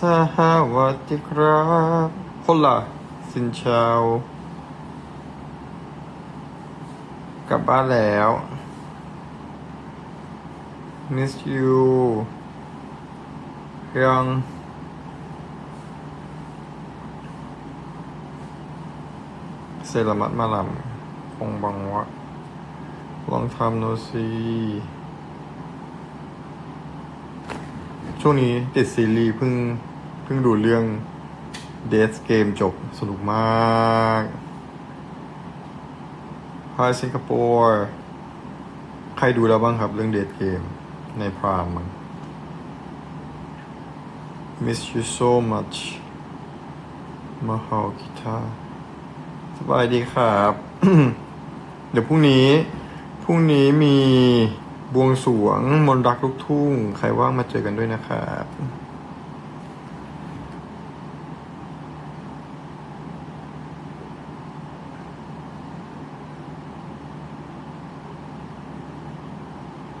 สวัสดีครับคนละสินเชาวกลับบ้านแล้ว miss you ยังเซรามัดมาลำคงบังวะลองทำโนซี ช่วงนี้ติดซีรีส์เพิ่งเพิ่งดูเรื่อง Death Game จบสนุกมาก Hi สิงคโปร์ใครดูแล้วบ้างครับเรื่อง Death Game ในพรามมั้ง Miss you so much มาฮาวกิตาสบายดีครับ เดี๋ยวพรุ่งนี้ พรุ่งนี้มี บวงสวง มนรักลูกทุ่ง ใครว่างมาเจอกันด้วยนะครับ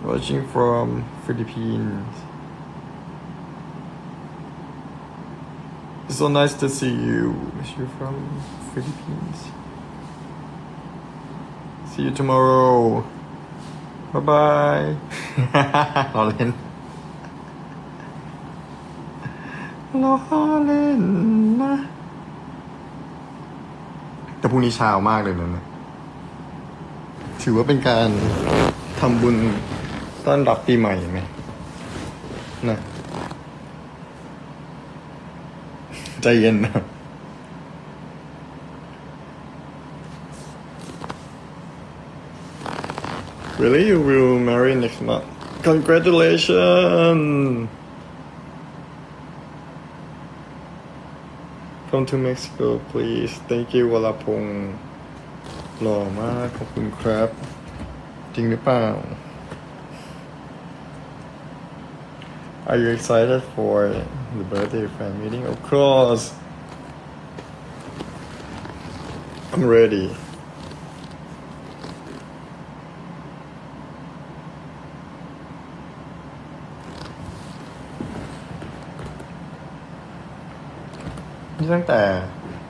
watching from Philippines It's so nice to see you. Miss you from Philippines. See you tomorrow. Bye bye. รอเล่นรอเล่นนะ แต่พรุ่งนี้เช้ามากเลยนะเนี่ยถือว่าเป็นการทำบุญต้อนรับปีใหม่ไหมนะ ใจเย็นนะ Really? You will marry next month? Congratulations! Come to Mexico, please. Thank you วลาพงษ์หล่อมาก ขอบคุณครับ จริงหรือเปล่า Are you excited for the birthday fan meeting? Of course. I'm ready. นี่ตั้งแต่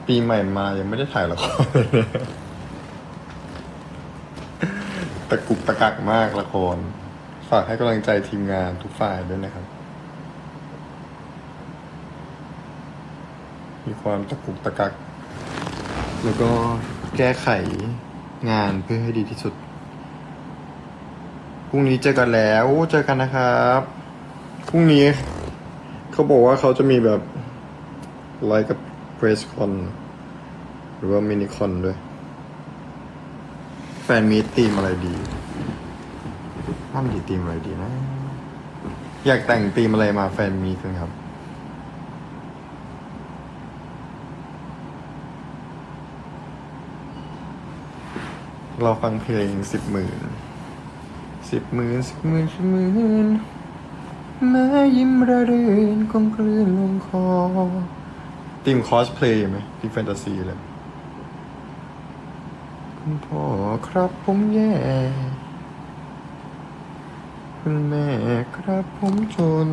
ปีใหม่มายังไม่ได้ถ่ายละครเลยตะกุกตะกักมากละคร ฝากให้กำลังใจทีมงานทุกฝ่ายด้วยนะครับ มีความตะกุกตะกัก แล้วก็แก้ไขงานเพื่อให้ดีที่สุด พรุ่งนี้เจอกันแล้ว เจอกันนะครับ พรุ่งนี้ เขาบอกว่าเขาจะมีแบบ ไลฟ์กับเพรสคอนหรือว่ามินิคอนด้วย แฟนมีตีมอะไรดีนั่นดีตีมอะไรดีนะ อยากแต่งตีมอะไรมาแฟนมีตกันครับเราฟังเพลงสิบหมื่นสิบหมื่นสิบหมื่นสิบหมื่นแม้ยิ้มระรื่นคงคลื่นลงคอ ทีมคอสเพลย์ไหมทีมแฟนตาซีเลยคุณพ่อครับผมแย่ คุณแม่ครับผมจน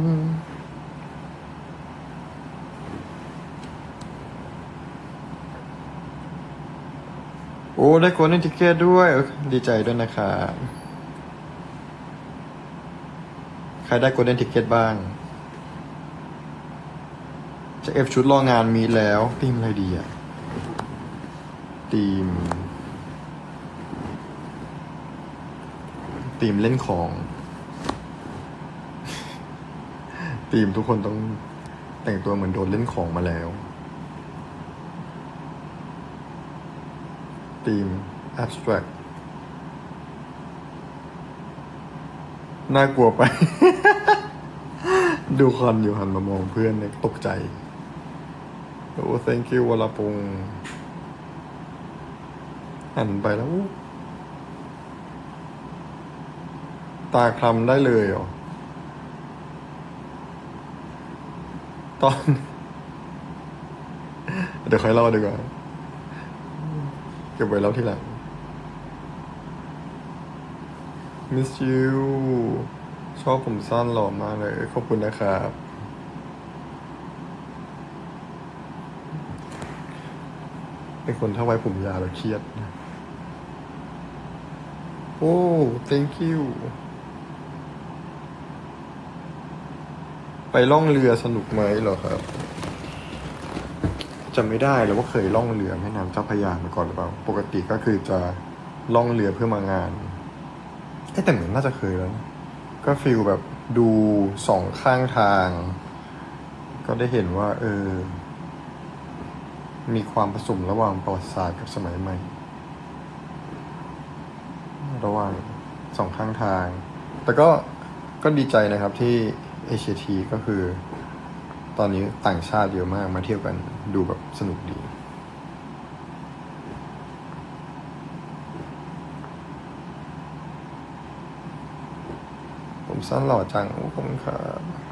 โอ้ ได้โกลเด้นทิเกตด้วย ดีใจด้วยนะครับ ใครได้โกลเด้นทิเกตบ้าง จะเอฟชุดรองานมีแล้วทีมอะไรดีอะทีมทีมเล่นของทีมทุกคนต้องแต่งตัวเหมือนโดนเล่นของมาแล้วทีม abstract น่ากลัวไป ดูคอนอยู่หันมามองเพื่อนเนี่ยตกใจ โอ้ thank you วลาปงหันไปแล้ว ตาคลำได้เลยเหรอ ตอน เดี๋ยวค่อยเล่าดีกว่า เก็บไว้เล่าทีหลัง miss you ชอบผมสั้นหล่อมากเลย ขอบคุณนะครับ เป็นคนถ้าไว้ผมยาวแล้วเครียดนะโอ้ thank you ไปล่องเรือสนุกไหมเหรอครับจำไม่ได้แล้วว่าเคยล่องเรือแม่น้ำเจ้าพระยามาก่อนหรือเปล่า ปกติก็คือจะล่องเรือเพื่อมางานเอ๊ะแต่เหมือนน่าจะเคยแล้วนะก็ฟิลแบบดูสองข้างทาง ก็ได้เห็นว่า เออ มีความผสมระหว่างประวัติศาสตร์กับสมัยใหม่ ระหว่างสองข้างทาง แต่ก็ก็ดีใจนะครับที่เอเชียทีก็คือ ตอนนี้ต่างชาติเยอะมากมาเที่ยวกันดูแบบสนุกดีผมสั้นหล่อจังโอ้ขอบคุณครับ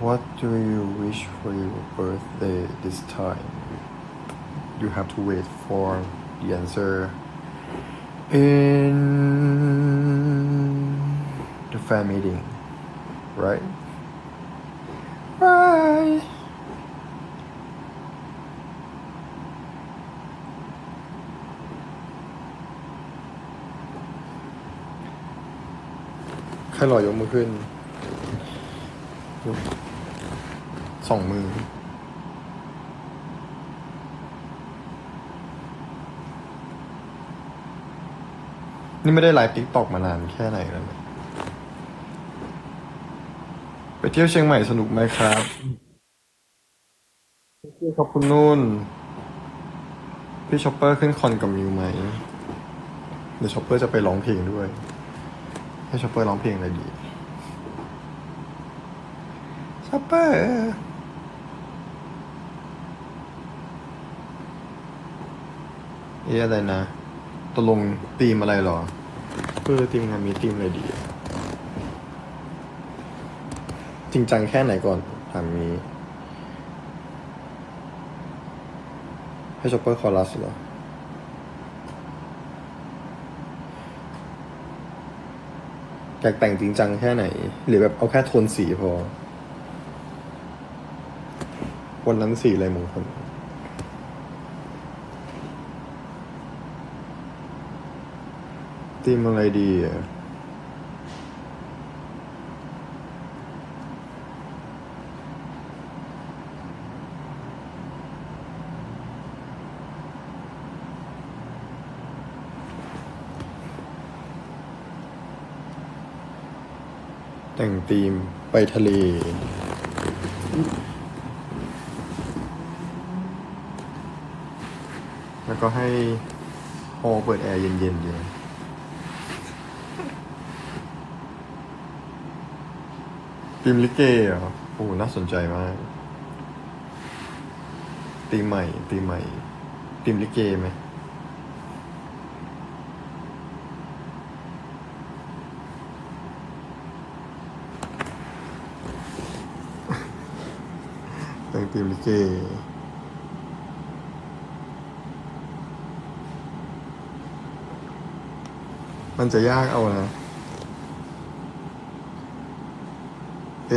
What do you wish for your birthday this time? You have to wait for the answer in the fan meeting, right? Right. ใครหล่อยกมือขึ้น สองมือ นี่ไม่ได้ไลฟ์ติ๊กตอกมานานแค่ไหนแล้วเนี่ยไปเที่ยวเชียงใหม่สนุกไหมครับขอบคุณนุ่น พี่ช็อปเปอร์ขึ้นคอนกับมิวไหมเดี๋ยวช็อปเปอร์จะไปร้องเพลงด้วย ให้ช็อปเปอร์ร้องเพลงอะไรดี ช็อปเปอร์เอ๊ะอะไรนะตกลงธีมอะไรหรอเออทีมงานมีธีมอะไรดีอะจริงจังแค่ไหนก่อนถามนี้ให้ช็อปเปอร์คอรัสเหรออยากแต่งจริงจังแค่ไหน หรือแบบเอาแค่โทนสีพอ วันนั้นสีอะไรมงคลตีมอะไรดีอะแต่งธีมไปทะเล แล้วก็ให้ฮอเปิดแอร์เย็นๆดีธีมลิเกเหรอโอ้น่าสนใจมากธีใหม่ธีใหม่ธีมลิเกไหมแต่งธีมลิเก มันจะยากเอานะ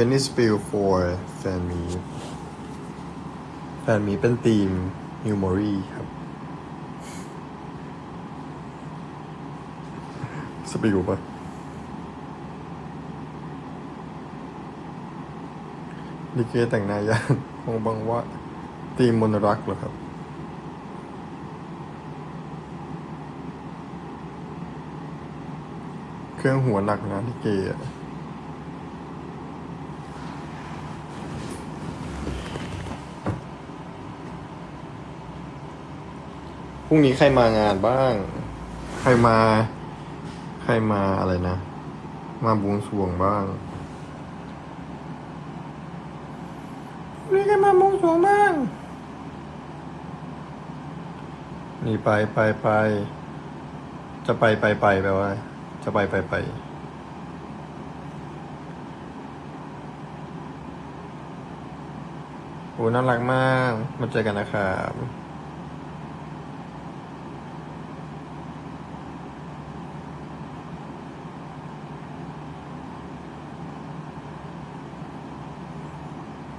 Any spill for fan meet แฟนมีเป็นธีม Memory ครับ สปิลปะลิเกแต่งหนายากคงบังว่าธีมมนรักเหรอครับ เครื่องหัวหนักนะลิเกอะพรุ่งนี้ใครมางานบ้าง ใครมา ใครมาอะไรนะ มาบวงสรวงบ้างพรุ่งนี้ใครมาบวงสรวงบ้าง นี่ไปไปไป จะไปไปไปแปลว่า จะไปไปไปโอ้น่ารักมาก มาเจอกันนะครับ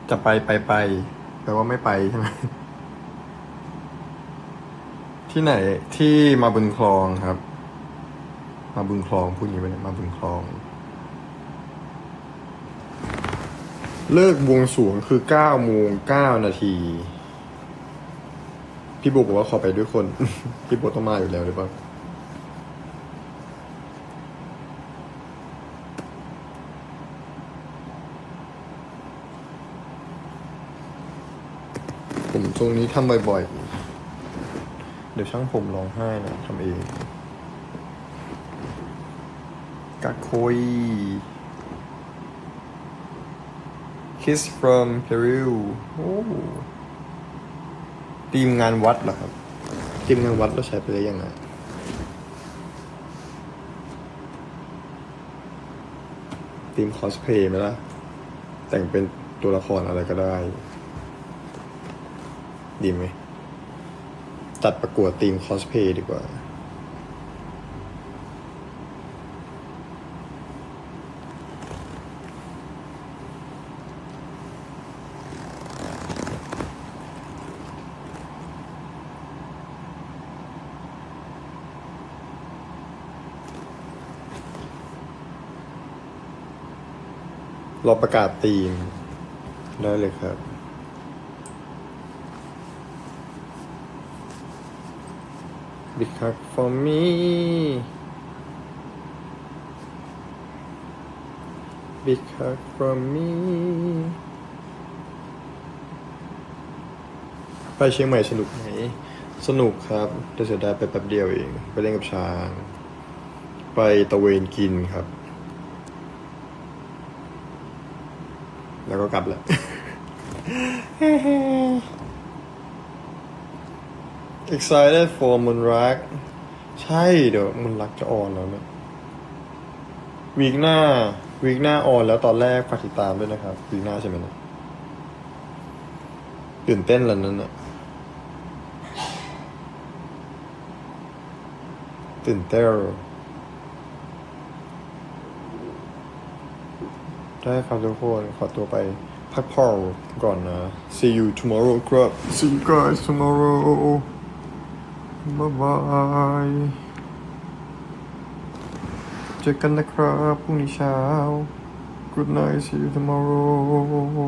จะไปไปไปแปลว่าไม่ไปใช่ไหมที่ไหนที่มาบุญคลองครับ มาบุญคลองพูดอย่างนี้ไปเนี่ยมาบุญคลอง เลิกบวงสรวงคือเก้าโมงเก้านาที พี่โบบอกว่าขอไปด้วยคน พี่โบต้องมาอยู่แล้วหรือเปล่าผมตรงนี้ทำบ่อยๆ เดี๋ยวช่างผมร้องไห้นะทำเอง กักโคย Kiss from Peru โอ้ทีมงานวัดเหรอครับทีมงานวัดเราใช้ไปได้ยังไงทีมคอสเพลย์ไหมล่ะ แต่งเป็นตัวละครอะไรก็ได้ ดีไหม จัดประกวดทีมคอสเพลย์ดีกว่า เราประกาศทีม ได้เลยครับ Big hug for me Big hug from me ไปเชียงใหม่สนุกไหม สนุกครับ แต่เสียดายไปแป๊บเดียวเอง ไปเล่นกับช้าง ไปตะเวนกินครับ แล้วก็กลับแหละ excited for มนรัก ใช่เดี๋ยวมนรักจะออนแล้วเนี่ยวีคหน้าวีคหน้าออนแล้วตอนแรกฝากติดตามด้วยนะครับวีคหน้าใช่ไหมเนะตื่นเต้นแล้วนั้นน่ะตื่นเต้น ได้ครับทุกคนขอตัวไปพักผ่อนก่อนนะ see you tomorrow ครับ see you guys tomorrow bye bye เจอกันนะครับพรุ่งนี้เช้า good night see you tomorrow